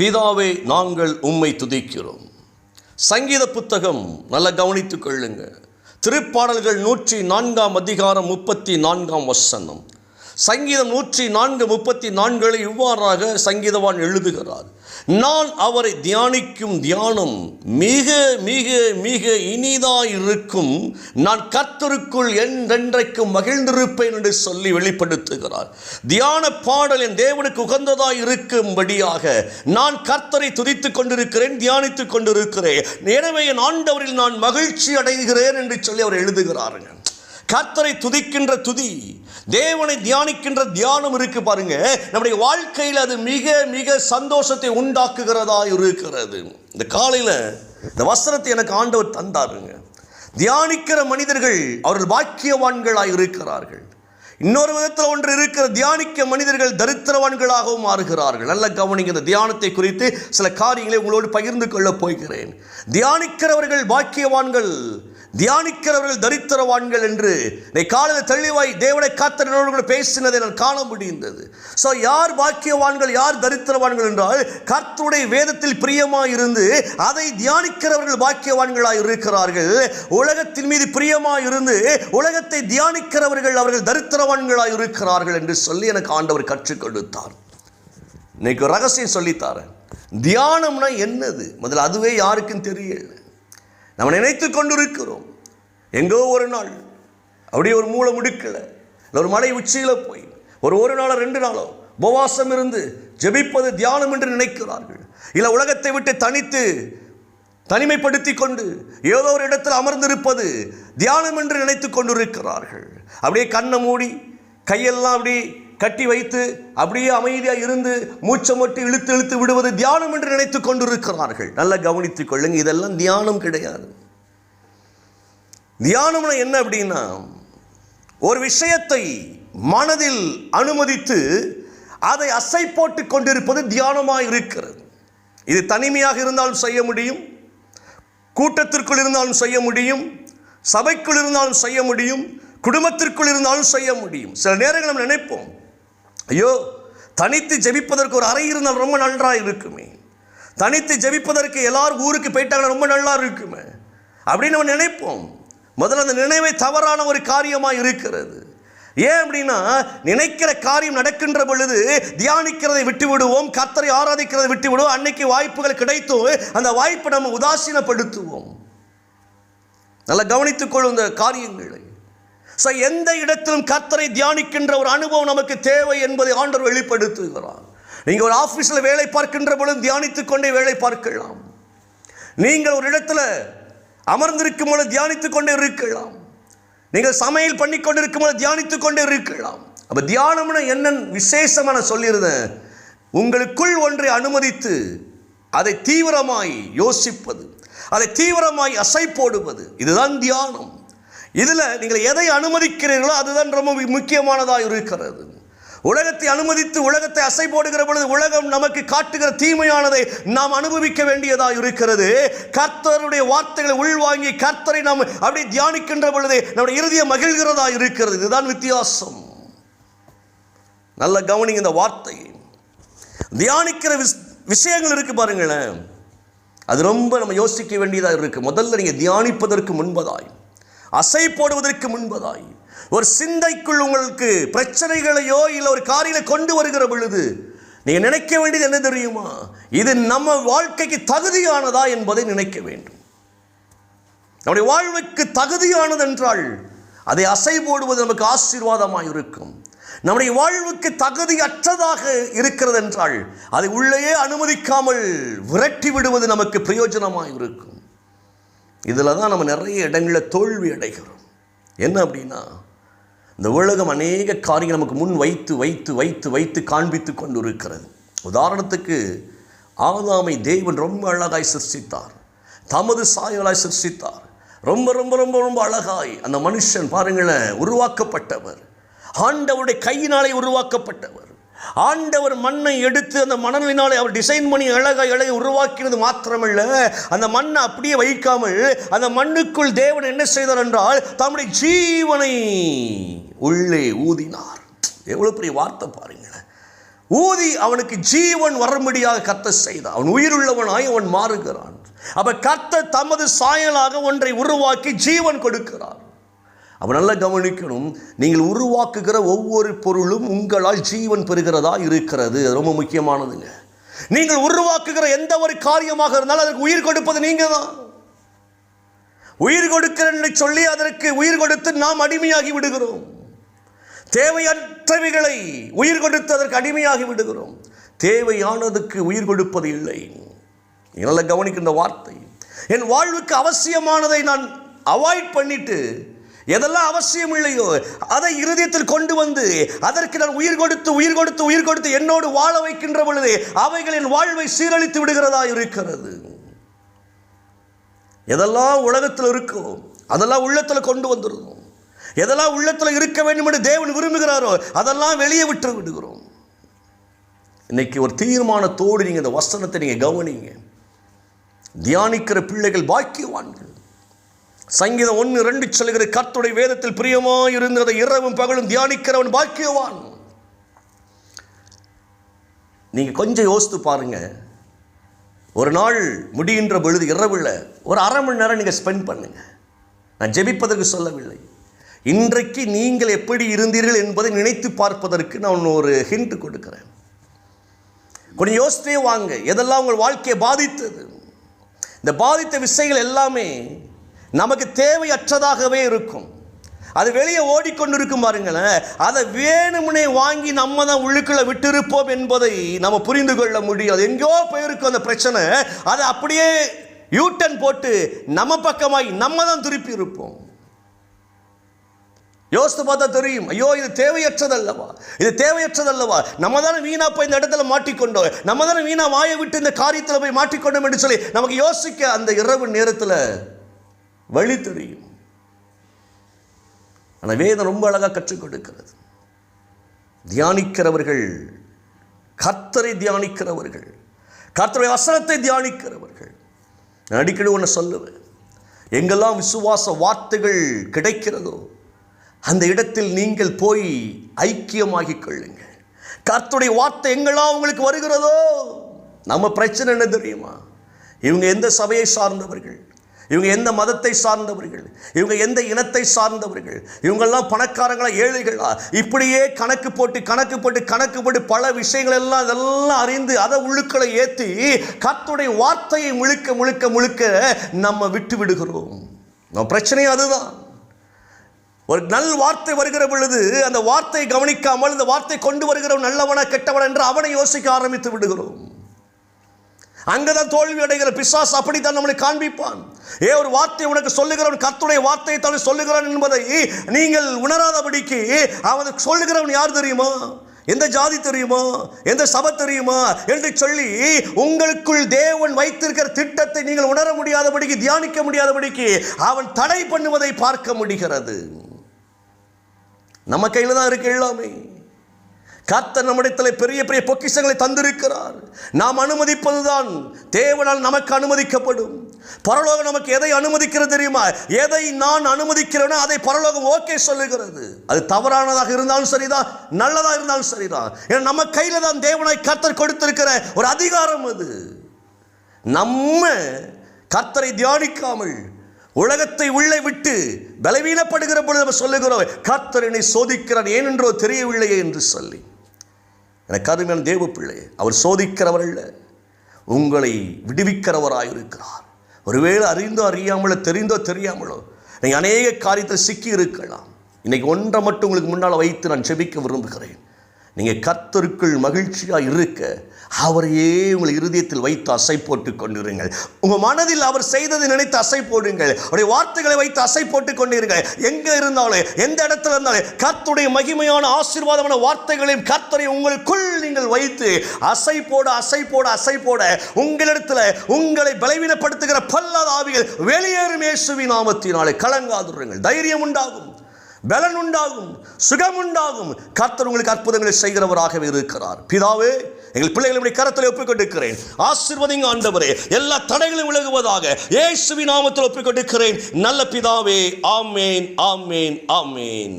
பிதாவே நாங்கள் உம்மை துதிக்கிறோம். சங்கீத புத்தகம் நல்லா கவனித்துக் கொள்ளுங்க. திருப்பாடல்கள் நூற்றி நான்காம் அதிகாரம் முப்பத்தி நான்காம் வசனம். சங்கீதம் நூற்றி நான்கு முப்பத்தி நான்களை இவ்வாறாக சங்கீதவான் எழுதுகிறார். நான் அவரை தியானிக்கும் தியானம் மிக மிக மிக இனிதாயிருக்கும். நான் கர்த்தருக்குள் என்றென்றைக்கும் மகிழ்ந்திருப்பேன் என்று சொல்லி வெளிப்படுத்துகிறார். தியான பாடல் என் தேவனுக்கு உகந்ததாய் இருக்கும்படியாக நான் கர்த்தரை துதித்துக் கொண்டிருக்கிறேன் தியானித்துக் கொண்டிருக்கிறேன். எனவே என் ஆண்டவரில் நான் மகிழ்ச்சி அடைகிறேன் என்று சொல்லி அவர் எழுதுகிறாருங்க. கர்த்தரை துதிக்கின்ற துதி தேவனை தியானிக்கின்ற தியானம் இருக்கு பாருங்க. நம்முடைய வாழ்க்கையில் அது மிக மிக சந்தோஷத்தை உண்டாக்குகிறதா இருக்கிறது. இந்த காலையில் இந்த வஸ்திரத்தை எனக்கு ஆண்டவர் தந்தாருங்க. தியானிக்கிற மனிதர்கள் அவர்கள் பாக்கியவான்களாக இருக்கிறார்கள். இன்னொரு விதத்தில் ஒன்று இருக்கிற தியானிக்க மனிதர்கள் தரித்திரவான்களாகவும் மாறுகிறார்கள். நல்ல கவனிங்க இந்த தியானத்தை குறித்து சில காரியங்களை உங்களோடு பகிர்ந்து கொள்ளப் போகிறேன். தியானிக்கிறவர்கள் பாக்கியவான்கள் தியானிக்கிறவர்கள் தரித்திரவான்கள் என்று நீ காலையில் தெளிவாய் தேவனை காத்தனோடு பேசினதை நான் காண முடிந்தது. ஸோ யார் பாக்கியவான்கள் யார் தரித்திரவான்கள் என்றால் கர்த்தருடைய வேதத்தில் பிரியமாக இருந்து அதை தியானிக்கிறவர்கள் பாக்கியவான்களாக இருக்கிறார்கள். உலகத்தின் மீது பிரியமாக இருந்து உலகத்தை தியானிக்கிறவர்கள் அவர்கள் தரித்திரவான்களாக இருக்கிறார்கள் என்று சொல்லி எனக்கு ஆண்டவர் கற்றுக் கொடுத்தார். இன்னைக்கு ஒரு ரகசியம் சொல்லித்தாரேன் தியானம்னா என்னது? முதல்ல அதுவே யாருக்கும் தெரியல. நம்ம நினைத்து கொண்டிருக்கிறோம். எங்கோ ஒரு நாள் அப்படியே ஒரு மூளை முடுக்கலை. இல்லை ஒரு மலை உச்சியில் போய் ஒரு ஒரு நாளோ ரெண்டு நாளோ உபவாசம் இருந்து ஜெபிப்பது தியானம் என்று நினைக்கிறார்கள். இல்லை உலகத்தை விட்டு தனித்து தனிமைப்படுத்தி கொண்டு ஏதோ ஒரு இடத்தில் அமர்ந்திருப்பது தியானம் என்று நினைத்து கொண்டிருக்கிறார்கள். அப்படியே கண்ணை மூடி கையெல்லாம் அப்படி கட்டி வைத்து அப்படியே அமைதியாக இருந்து மூச்சை மட்டும் இழுத்து இழுத்து விடுவது தியானம் என்று நினைத்து கொண்டிருக்கிறார்கள். நல்லா கவனித்துக் கொள்ளுங்க இதெல்லாம் தியானம் கிடையாது. தியானம்னா என்ன அப்படின்னா ஒரு விஷயத்தை மனதில் அனுமதித்து அதை அசை போட்டு கொண்டிருப்பது தியானமாக இருக்கிறது. இது தனிமையாக இருந்தாலும் செய்ய முடியும் கூட்டத்திற்குள் இருந்தாலும் செய்ய முடியும் சபைக்குள் இருந்தாலும் செய்ய முடியும் குடும்பத்திற்குள் இருந்தாலும் செய்ய முடியும். சில நேரங்கள் நம்ம நினைப்போம் ஐயோ தனித்து ஜெபிப்பதற்கு ஒரு அறை இருந்தால் ரொம்ப நன்றாக இருக்குமே. தனித்து ஜெபிப்பதற்கு எல்லாரும் ஊருக்கு போயிட்டாங்கன்னா ரொம்ப நல்லா இருக்குமே. அப்படின்னு நம்ம நினைப்போம். முதல்ல அந்த நினைவை தவறான ஒரு காரியமாக இருக்கிறது. ஏன் அப்படின்னா நினைக்கிற காரியம் நடக்கின்ற பொழுது தியானிக்கிறதை விட்டு விடுவோம் கத்தரை ஆராதிக்கிறதை விட்டு விடுவோம் அன்னைக்கு வாய்ப்புகள் கிடைத்தும் அந்த வாய்ப்பை நம்ம உதாசீனப்படுத்துவோம். நல்லா கவனித்துக்கொள்ளும் இந்த காரியங்களை. ஸோ எந்த இடத்திலும் கர்த்தரை தியானிக்கின்ற ஒரு அனுபவம் நமக்கு தேவை என்பதை ஆண்டவர் வெளிப்படுத்துகிறார். நீங்கள் ஒரு ஆஃபீஸில் வேலை பார்க்கின்ற பொழுது தியானித்துக் கொண்டே வேலை பார்க்கலாம். நீங்கள் ஒரு இடத்துல அமர்ந்திருக்கும் பொழுது தியானித்துக் கொண்டே இருக்கலாம். நீங்கள் சமையல் பண்ணி கொண்டு இருக்கும் பொழுது தியானித்துக் கொண்டே இருக்கலாம். அப்போ தியானம்னு என்னன்னு விசேஷமான சொல்லியிருந்தேன் உங்களுக்குள் ஒன்றை அனுமதித்து அதை தீவிரமாய் யோசிப்பது அதை தீவிரமாய் அசை போடுவது இதுதான் தியானம். இதில் நீங்கள் எதை அனுமதிக்கிறீர்களோ அதுதான் ரொம்ப முக்கியமானதாக இருக்கிறது. உலகத்தை அனுமதித்து உலகத்தை அசை போடுகிற பொழுது உலகம் நமக்கு காட்டுகிற தீமையானதை நாம் அனுபவிக்க வேண்டியதாக இருக்கிறது. கர்த்தருடைய வார்த்தைகளை உள்வாங்கி கர்த்தரை நாம் அப்படி தியானிக்கின்ற பொழுது நம்முடைய இறுதிய மகிழ்கிறதா இருக்கிறது. இதுதான் வித்தியாசம். நல்ல கவனிங்க இந்த வார்த்தை. தியானிக்கிற விஷ் விஷயங்கள் இருக்கு பாருங்களேன். அது ரொம்ப நம்ம யோசிக்க வேண்டியதாக இருக்கு. முதல்ல நீங்கள் தியானிப்பதற்கு முன்பதாய். அசை போடுவதற்கு முன்பதாய். ஒரு சிந்தைக்குள் உங்களுக்கு பிரச்சனைகளையோ இல்லை ஒரு காரியங்களை கொண்டு வருகிற பொழுது நீங்கள் நினைக்க வேண்டியது என்ன தெரியுமா? இது நம்ம வாழ்க்கைக்கு தகுதியானதா என்பதை நினைக்க வேண்டும். நம்முடைய வாழ்வுக்கு தகுதியானது என்றால் அதை அசை போடுவது நமக்கு ஆசீர்வாதமாக இருக்கும். நம்முடைய வாழ்வுக்கு தகுதி அற்றதாக இருக்கிறது என்றால் அதை உள்ளேயே அனுமதிக்காமல் விரட்டி விடுவது நமக்கு பிரயோஜனமாக இருக்கும். இதில் தான் நம்ம நிறைய இடங்களில் தோல்வி அடைகிறோம். என்ன அப்படின்னா இந்த உலகம் அநேக காரியங்கள் நமக்கு முன் வைத்து வைத்து வைத்து வைத்து காண்பித்து கொண்டு இருக்கிறது உதாரணத்துக்கு ஆதாமை தேவன் ரொம்ப அழகாய் சிருஷ்டித்தார். தமது சாயலாய் சிருஷ்டித்தார். ரொம்ப ரொம்ப ரொம்ப ரொம்ப அழகாய் அந்த மனுஷன் பாருங்களேன் உருவாக்கப்பட்டவர். ஆண்டவருடைய கையினாலே உருவாக்கப்பட்டவர். ஆண்டவர் மண்ணை எடுத்து அந்த மணலினாலே அவர் டிசைன் பண்ணி அழகாக இழகை உருவாக்கினது மாத்திரமல்ல. அந்த மண்ணை அப்படியே வைக்காமல் அந்த மண்ணுக்குள் தேவன் என்ன செய்தார் என்றால் தம்முடைய ஜீவனை உள்ளே ஊதினார். எவ்வளோ பெரிய வார்த்தை பாருங்களேன். ஊதி அவனுக்கு ஜீவன் வரும்படியாக கத்த செய்தான் அவன் உயிருள்ளவனாய் அவன் மாறுகிறான். அப்ப கத்த தமது சாயலாக ஒன்றை உருவாக்கி ஜீவன் கொடுக்கிறார். அவ நல்லா கவனிக்கணும். நீங்கள் உருவாக்குகிற ஒவ்வொரு பொருளும் உங்களால் ஜீவன் பெறுகிறதா இருக்கிறது. அது ரொம்ப முக்கியமானதுங்க. நீங்கள் உருவாக்குகிற எந்த ஒரு காரியமாக இருந்தாலும் அதற்கு உயிர் கொடுப்பது நீங்க தான் உயிர் கொடுக்கிறேன் சொல்லி அதற்கு உயிர் கொடுத்து நாம் அடிமையாகி விடுகிறோம். தேவையற்றவைகளை உயிர் கொடுத்து அதற்கு அடிமையாகி விடுகிறோம். தேவையானதுக்கு உயிர் கொடுப்பது இல்லை. நல்லா கவனிக்கின்ற வார்த்தை. என் வாழ்வுக்கு அவசியமானதை நான் அவாய்ட் பண்ணிட்டு எதெல்லாம் அவசியம் இல்லையோ அதை இருதயத்தில் கொண்டு வந்து அதற்கு நான் உயிர் கொடுத்து உயிர் கொடுத்து உயிர் கொடுத்து என்னோடு வாழ வைக்கின்ற பொழுது அவைகளின் வாழ்வை சீரழித்து விடுகிறதா இருக்கிறது? எதெல்லாம் உலகத்தில் இருக்கோ அதெல்லாம் உள்ளத்தில் கொண்டு வந்துருந்தோம் எதெல்லாம் உள்ளத்தில் இருக்க வேண்டும் என்று தேவன் விரும்புகிறாரோ அதெல்லாம் வெளியே விட்டு விடுகிறோம். இன்னைக்கு ஒரு தீர்மானத்தோடு நீங்கள் இந்த வசனத்தை நீங்கள் கவனிங்க. தியானிக்கிற பிள்ளைகள் பாக்கியவான்கள். சங்கீதம் ஒன்று ரெண்டு சொல்கிற கர்த்துடைய வேதத்தில் பிரியமாய் இருந்ததை இரவும் பகலும் தியானிக்கிறவன் பாக்கியவான். நீங்க கொஞ்சம் யோசித்து பாருங்க. ஒரு நாள் முடிகின்ற பொழுது இரவில் ஒரு அரை மணி நேரம் நீங்கள் ஸ்பெண்ட் பண்ணுங்க. நான் ஜெபிப்பதற்கு சொல்லவில்லை. இன்றைக்கு நீங்கள் எப்படி இருந்தீர்கள் என்பதை நினைத்து பார்ப்பதற்கு நான் ஒரு ஹிண்ட் கொடுக்குறேன். கொஞ்சம் யோசித்தே வாங்க. எதெல்லாம் உங்கள் வாழ்க்கையை பாதித்தது? இந்த பாதித்த விஷயங்கள் எல்லாமே நமக்கு தேவையற்றதாகவே இருக்கும். அது வெளியே ஓடிக்கொண்டிருக்கும் பாருங்களேன். அதை வேணும்னே வாங்கி நம்ம தான் உள்ளுக்குள்ளே விட்டிருப்போம் என்பதை நம்ம புரிந்து கொள்ள முடியாது. எங்கேயோ போயிருக்கும் அந்த பிரச்சனை. அதை அப்படியே யூட்டன் போட்டு நம்ம பக்கமாகி நம்ம தான் திருப்பி இருப்போம். யோசித்து பார்த்தா தெரியும். ஐயோ இது தேவையற்றதல்லவா? இது தேவையற்றதல்லவா? நம்ம தானே வீணாக போய் இந்த இடத்துல மாட்டிக்கொண்டோம். நம்ம தானே வீணாக வாயை விட்டு இந்த காரியத்தில் போய் மாட்டிக்கொண்டோம் என்று சொல்லி நமக்கு யோசிக்க அந்த இரவு நேரத்தில் வழி தெரியும். ஆனால் வேதம் ரொம்ப அழகாக கற்றுக் கொடுக்கிறது. தியானிக்கிறவர்கள் கர்த்தரை தியானிக்கிறவர்கள் கர்த்தருடைய வசனத்தை தியானிக்கிறவர்கள். நான் அடிக்கடி ஒன்று சொல்லுவேன். எங்கெல்லாம் விசுவாச வார்த்தைகள் கிடைக்கிறதோ அந்த இடத்தில் நீங்கள் போய் ஐக்கியமாகிக் கொள்ளுங்கள். கர்த்தருடைய வார்த்தை எங்கெல்லாம் உங்களுக்கு வருகிறதோ நம்ம பிரச்சனை என்ன தெரியுமா? இவங்க எந்த சபையை சார்ந்தவர்கள்? இவங்க எந்த மதத்தை சார்ந்தவர்கள்? இவங்க எந்த இனத்தை சார்ந்தவர்கள்? இவங்கெல்லாம் பணக்காரங்களா ஏழைகளா? இப்படியே கணக்கு போட்டு கணக்கு போட்டு கணக்கு போட்டு பல விஷயங்கள் எல்லாம் இதெல்லாம் அறிந்து அதை உழுக்களை ஏற்றி கத்துடைய வார்த்தையை முழுக்க முழுக்க முழுக்க நம்ம விட்டு விடுகிறோம். நம்ம பிரச்சனையும் அதுதான். ஒரு நல் வார்த்தை வருகிற பொழுது அந்த வார்த்தையை கவனிக்காமல் இந்த வார்த்தை கொண்டு வருகிறவன் நல்லவனா கெட்டவன் என்று அவனை யோசிக்க ஆரம்பித்து விடுகிறோம். அங்கதான் தோல்வி அடைகிற பிசாஸ் அப்படித்தான் நம்மளை காண்பிப்பான். ஏ ஒரு வார்த்தை உனக்கு சொல்லுகிறவன் கத்துடைய வார்த்தையை தான் சொல்லுகிறான் என்பதை நீங்கள் உணராதபடிக்கு அவன் சொல்லுகிறவன் யார் தெரியுமா? எந்த ஜாதி தெரியுமா? எந்த சபை தெரியுமா? என்று சொல்லி உங்களுக்குள் தேவன் வைத்திருக்கிற திட்டத்தை நீங்கள் உணர முடியாதபடிக்கு தியானிக்க முடியாதபடிக்கு அவன் தடை பண்ணுவதை பார்க்க முடிகிறது. நம்ம கையில் தான் இருக்கு எல்லாமே. கர்த்தர் நம்மிடத்தில் பெரிய பெரிய பொக்கிஷங்களை தந்திருக்கிறார். நாம் அனுமதிப்பதுதான். தேவனால் நமக்கு அனுமதிக்கப்படும். பரலோகம் நமக்கு எதை அனுமதிக்கிறது தெரியுமா? எதை நான் அனுமதிக்கிறேனோ அதை பரலோகம் ஓகே சொல்லுகிறது. அது தவறானதாக இருந்தாலும் சரிதான் நல்லதாக இருந்தாலும் சரிதான். ஏன்னா நம்ம கையில் தான் தேவனாய் கர்த்தர் கொடுத்திருக்கிற ஒரு அதிகாரம் அது. நம்ம கர்த்தரை தியானிக்காமல் உலகத்தை உள்ளே விட்டு பலவீனப்படுகிற பொழுது நம்ம சொல்லுகிறோம் கர்த்தர் என்னை சோதிக்கிறார் ஏனென்றோ தெரியவில்லையே என்று சொல்லி. எனக்கு அருமையான தேவ பிள்ளை அவர் சோதிக்கிறவர் இல்லை உங்களை விடுவிக்கிறவராய் இருக்கிறார் ஒருவேளை அறிந்தோ அறியாமலோ தெரிந்தோ தெரியாமலோ நீங்கள் அநேக காரியத்தில் சிக்கி இருக்கலாம் இன்னைக்கு ஒன்றை மட்டும் உங்களுக்கு முன்னால் வைத்து நான் செபிக்க விரும்புகிறேன். நீங்கள் கத்தருக்குள் மகிழ்ச்சியாக இருக்க அவரையே உங்கள் இருதயத்தில் வைத்து அசை போட்டு கொண்டிருங்கள். உங்கள் மனதில் அவர் செய்ததை நினைத்து அசை போடுங்கள் அவருடைய வார்த்தைகளை வைத்து அசை போட்டு கொண்டிருங்கள். எங்கே இருந்தாலும் எந்த இடத்துல இருந்தாலும் கத்துடைய மகிமையான ஆசீர்வாதமான வார்த்தைகளையும் கர்த்தரை உங்களுக்குள் நீங்கள் வைத்து அசை போட அசை போட அசை போட உங்களிடத்தில் உங்களை பலவீனப்படுத்துகிற பல்லாத ஆவிகள் வெளியேறும் இயேசுவி நாமத்தினாலே. கலங்காதுருங்கள். தைரியம் உண்டாகும். பலன் உண்டாகும் சுகம் உண்டாகும் கர்த்தர் உங்களுக்கு அற்புதங்களை செய்கிறவராகவே இருக்கிறார். பிதாவே எங்கள் பிள்ளைகளை கரத்தில் ஒப்புக்கொண்டிருக்கிறேன். ஆசிர்வதிங்க ஆண்டவரே எல்லா தடைகளும் விலகுவதாக இயேசுவின் நாமத்தில் ஒப்புக்கொண்டிருக்கிறேன். நல்ல பிதாவே ஆமேன் ஆமேன் ஆமேன்.